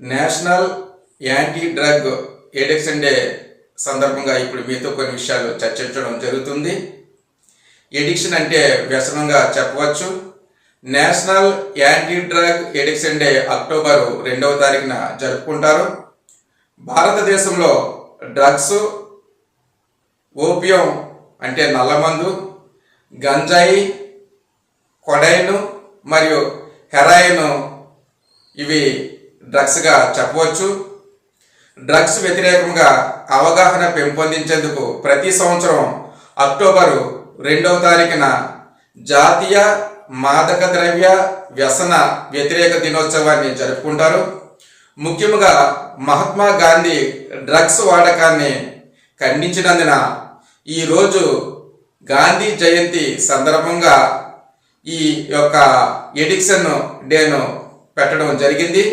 National anti drug addiction day సందర్భంగా ఇప్పుడు మీతో కొన్ని విషయాలు చర్చించడం జరుగుతుంది. ఎడిక్షన్ అంటే వ్యసనంగా చెప్పవచ్చు. National anti drug addiction day October రెండవ తారీఖున జరుపుకుంటారు. భారతదేశంలో డ్రగ్స్ ఓపియం అంటే నల్లమందు గంజాయి కొడైను మరియు హెరాయిన్ ఇవి డ్రగ్స్గా చెప్పవచ్చు. డ్రగ్స్ వ్యతిరేకంగా అవగాహన పెంపొందించేందుకు ప్రతి సంవత్సరం అక్టోబరు రెండవ తారీఖున జాతీయ మాదక ద్రవ్య వ్యసన వ్యతిరేక దినోత్సవాన్ని జరుపుకుంటారు. ముఖ్యంగా మహాత్మా గాంధీ డ్రగ్స్ వాడకాన్ని ఖండించినందున ఈరోజు గాంధీ జయంతి సందర్భంగా ఈ యొక్క ఎడిక్షన్ డేను పెట్టడం జరిగింది.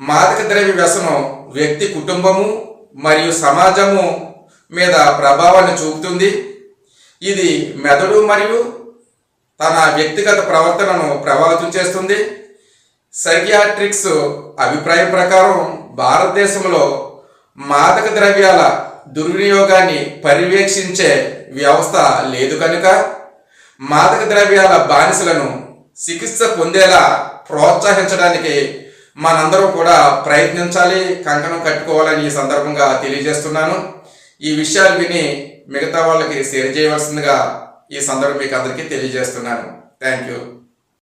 మాదక ద్రవ్య వ్యసనం వ్యక్తి కుటుంబము మరియు సమాజము మీద ప్రభావాన్ని చూపుతుంది. ఇది మెదడు మరియు తన వ్యక్తిగత ప్రవర్తనను ప్రభావితం చేస్తుంది. సైకియాట్రిక్స్ అభిప్రాయం ప్రకారం భారతదేశంలో మాదక ద్రవ్యాల దుర్వినియోగాన్ని పర్యవేక్షించే వ్యవస్థ లేదు కనుక మాదక ద్రవ్యాల బానిసలను చికిత్స పొందేలా ప్రోత్సహించడానికి మనందరూ కూడా ప్రయత్నించాలి కంకణం కట్టుకోవాలని ఈ సందర్భంగా తెలియజేస్తున్నాను. ఈ విషయాలు విని మిగతా వాళ్ళకి షేర్ చేయవలసిందిగా ఈ సందర్భం మీకు అందరికీ తెలియజేస్తున్నాను. Thank you.